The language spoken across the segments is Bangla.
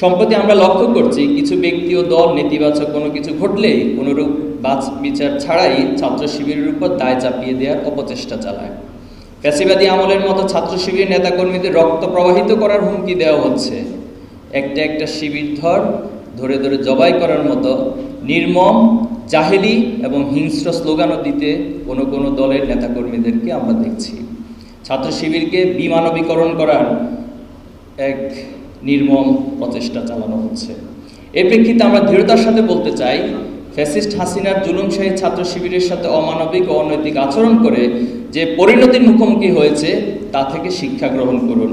সম্প্রতি আমরা লক্ষ্য করছি কিছু ব্যক্তি ও দল নেতিবাচক কোনো কিছু ঘটলেই কোনোরূপ বাচ বিচার ছাড়াই ছাত্র শিবিরের উপর দায় চাপিয়ে দেওয়ার অপচেষ্টা চালায়। ফ্যাসিবাদী আমলের মতো ছাত্র শিবিরের নেতাকর্মীদের রক্ত প্রবাহিত করার হুমকি দেওয়া হচ্ছে। একটা একটা শিবির ধর ধরে ধরে জবাই করার মতো নির্মম, জাহেলি এবং হিংস্র স্লোগানও দিতে কোনো কোনো দলের নেতাকর্মীদেরকে আমরা দেখছি। ছাত্র শিবিরকে বিমানবীকরণ করার এক নির্মম প্রচেষ্টা চালানো হচ্ছে। এ প্রেক্ষিতে আমরা দৃঢ়তার সাথে বলতে চাই, ফ্যাসিস্ট হাসিনার জুলুমশাহী ছাত্র শিবিরের সাথে অমানবিক ও অনৈতিক আচরণ করে যে পরিণতির মুখোমুখি হয়েছে, তা থেকে শিক্ষা গ্রহণ করুন।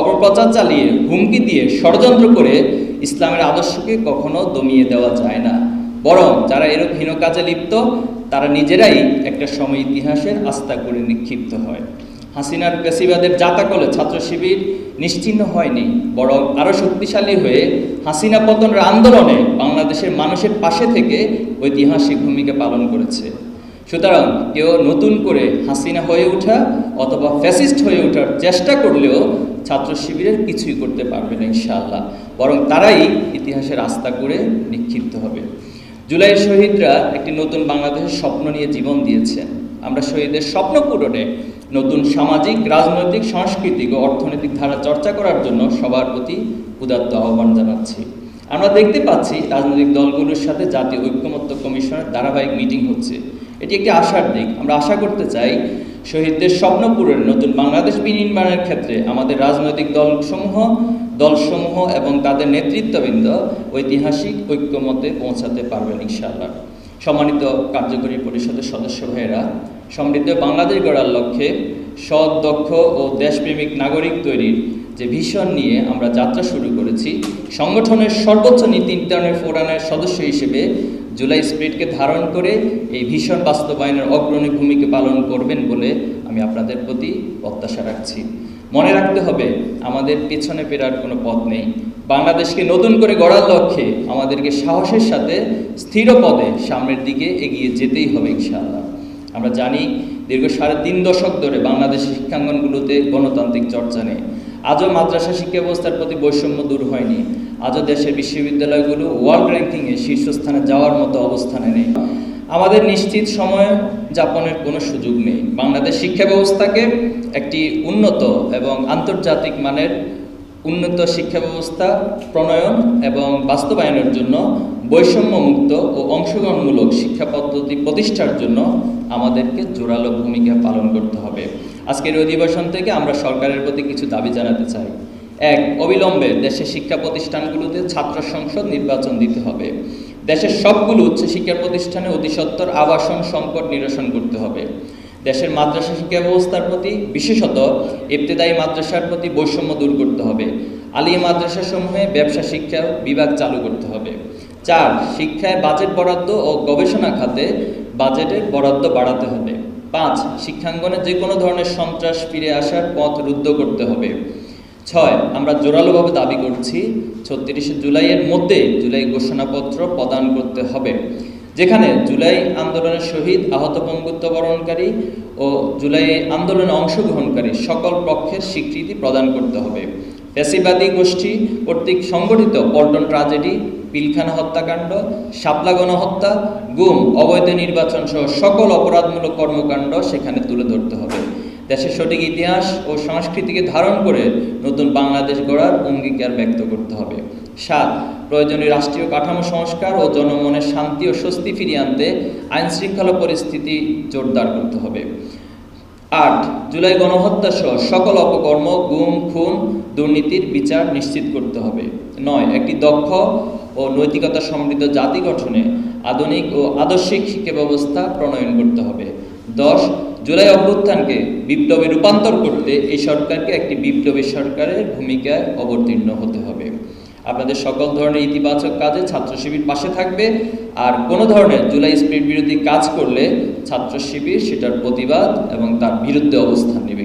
অপপ্রচার চালিয়ে হুমকি দিয়ে ষড়যন্ত্র করে ইসলামের আদর্শকে কখনো দমিয়ে দেওয়া যায় না। বরং যারা এরূপ হীন কাজে লিপ্ত, তারা নিজেরাই একটা সময় ইতিহাসের আস্থা করে নিক্ষিপ্ত হয়। হাসিনার পেশিবাদের জাতাকলে ছাত্র শিবির নিশ্চিহ্ন হয়নি, বরং আরও শক্তিশালী হয়ে হাসিনা পতনের আন্দোলনে বাংলাদেশের মানুষের পাশে থেকে ঐতিহাসিক ভূমিকা পালন করেছে। সুতরাং কেউ নতুন করে হাসিনা হয়ে ওঠা অথবা ফ্যাসিস্ট হয়ে ওঠার চেষ্টা করলেও ছাত্র শিবিরের কিছুই করতে পারবে না ইনশাআল্লাহ, বরং তারাই ইতিহাসের আস্থা করে নিক্ষিপ্ত হবে। জুলাইয়ের শহীদরা একটি নতুন বাংলাদেশের স্বপ্ন নিয়ে জীবন দিয়েছেন। আমরা শহীদের স্বপ্ন পূরণে নতুন সামাজিক, রাজনৈতিক, সাংস্কৃতিক ও অর্থনৈতিক ধারা চর্চা করার জন্য সবার প্রতি উদাত্ত আহ্বান জানাচ্ছি। আমরা দেখতে পাচ্ছি রাজনৈতিক দলগুলোর সাথে জাতীয় ঐক্যমত্য কমিশনের ধারাবাহিক মিটিং হচ্ছে। এটি একটি আশার দিক। আমরা আশা করতে চাই শহীদদের স্বপ্ন পূরণে নতুন বাংলাদেশ বিনির্মাণের ক্ষেত্রে আমাদের রাজনৈতিক দলসমূহ দলসমূহ এবং তাদের নেতৃত্ববৃন্দ ঐতিহাসিক ঐক্যমতে পৌঁছাতে পারবেন ইনশাআল্লাহ। সম্মানিত কার্যকরী পরিষদের সদস্য ভাইয়েরা সমৃদ্ধ বাংলাদেশ গড়ার লক্ষ্যে সৎ, দক্ষ ও দেশপ্রেমিক নাগরিক তৈরির যে ভিশন নিয়ে আমরা যাত্রা শুরু করেছি, সংগঠনের সর্বোচ্চ নীতি নির্ধারণের ফোরামের সদস্য হিসেবে জুলাই স্পিরিটকে ধারণ করে এই ভীষণ বাস্তবায়নের অগ্রণী ভূমিকা পালন করবেন বলে আমি আপনাদের প্রতি প্রত্যাশা রাখছি। মনে রাখতে হবে, আমাদের পেছনে ফেরার কোনো পথ নেই। বাংলাদেশকে নতুন করে গড়ার লক্ষ্যে আমাদেরকে সাহসের সাথে স্থির পদে সামনের দিকে এগিয়ে যেতেই হবে ইনশাআল্লাহ। আমরা জানি দীর্ঘ সাড়ে তিন দশক ধরে বাংলাদেশের শিক্ষাঙ্গনগুলোতে গণতান্ত্রিক চর্চা নেই। আজও মাদ্রাসা শিক্ষা ব্যবস্থার প্রতি বৈষম্য দূর হয়নি। আজও দেশের বিশ্ববিদ্যালয়গুলো ওয়ার্ল্ড র্যাঙ্কিংয়ে শীর্ষস্থানে যাওয়ার মতো অবস্থানে নেই। আমাদের নিশ্চিত সময় যাপনের কোনো সুযোগ নেই। বাংলাদেশ শিক্ষা ব্যবস্থাকে একটি উন্নত এবং আন্তর্জাতিক মানের উন্নত শিক্ষা ব্যবস্থা, প্রণয়ন এবং বাস্তবায়নের জন্য বৈষম্যমুক্ত ও অংশগ্রহণমূলক শিক্ষা পদ্ধতি প্রতিষ্ঠার জন্য আমাদেরকে জোরালো ভূমিকা পালন করতে হবে। আজকের অধিবেশন থেকে আমরা সরকারের প্রতি কিছু দাবি জানাতে চাই। এক, অবিলম্বে দেশের শিক্ষা প্রতিষ্ঠানগুলোতে ছাত্র সংসদ নির্বাচন দিতে হবে। দেশের সবগুলো উচ্চশিক্ষা প্রতিষ্ঠানে অতি সত্বর আবাসন সংকট নিরসন করতে হবে। দেশের মাদ্রাসা শিক্ষা ব্যবস্থার প্রতি, বিশেষত ইবতেদায়ী মাদ্রাসার প্রতি বৈষম্য দূর করতে হবে। আলিয়া মাদ্রাসা সমূহে ব্যবসা, শিক্ষা বিভাগ চালু করতে হবে। চার, শিক্ষায় বাজেট বরাদ্দ ও গবেষণা খাতে বাজেটের বরাদ্দ বাড়াতে হবে। পাঁচ, শিক্ষাঙ্গনে যে কোনো ধরনের সন্ত্রাস ফিরে আসার পথ রুদ্ধ করতে হবে। ছয়, আমরা জোরালোভাবে দাবি করছি, ছত্রিশে জুলাইয়ের মধ্যে জুলাই ঘোষণাপত্র প্রদান করতে হবে। যেখানে জুলাই আন্দোলনের শহীদ আহত পঙ্গুত্ব বরণকারী ও জুলাই আন্দোলনে অংশগ্রহণকারী সকল পক্ষের স্বীকৃতি প্রদান করতে হবে। ফ্যাসিবাদী গোষ্ঠী কর্তৃক সংগঠিত পল্টন ট্রাজেডি, পিলখানা হত্যাকাণ্ড, শাপলা গণহত্যা, গুম, অবৈধ নির্বাচন সহ সকল অপরাধমূলক কর্মকাণ্ড সেখানে তুলে ধরতে হবে। দেশের সঠিক ইতিহাস ও সংস্কৃতিকে ধারণ করে নতুন বাংলাদেশ গড়ার অঙ্গীকার ব্যক্ত করতে হবে। সাত, প্রয়োজনীয় রাষ্ট্রীয় কাঠামো সংস্কার ও জনমনের শান্তি ও স্বস্তি ফিরিয়ে আনতে আইন শৃঙ্খলা পরিস্থিতি জোরদার করতে হবে। আট, জুলাই গণহত্যা সহ সকল অপকর্ম, গুম, খুন, দুর্নীতির বিচার নিশ্চিত করতে হবে। নয়, একটি দক্ষ ও নৈতিকতা সমৃদ্ধ জাতি গঠনে আধুনিক ও আদর্শিক শিক্ষা ব্যবস্থা প্রণয়ন করতে হবে। দশ জুলাই অভ্যুত্থানকে বিপ্লবে রূপান্তর করতে এই সরকারকে একটি বিপ্লবী সরকারের ভূমিকায় অবতীর্ণ হতে হবে। আপনাদের সকল ধরনের ইতিবাচক কাজে ছাত্র শিবির পাশে থাকবে। আর কোনো ধরনের জুলাই স্পিরিট বিরোধী কাজ করলে ছাত্র শিবির সেটার প্রতিবাদ এবং তার বিরুদ্ধে অবস্থান নেবে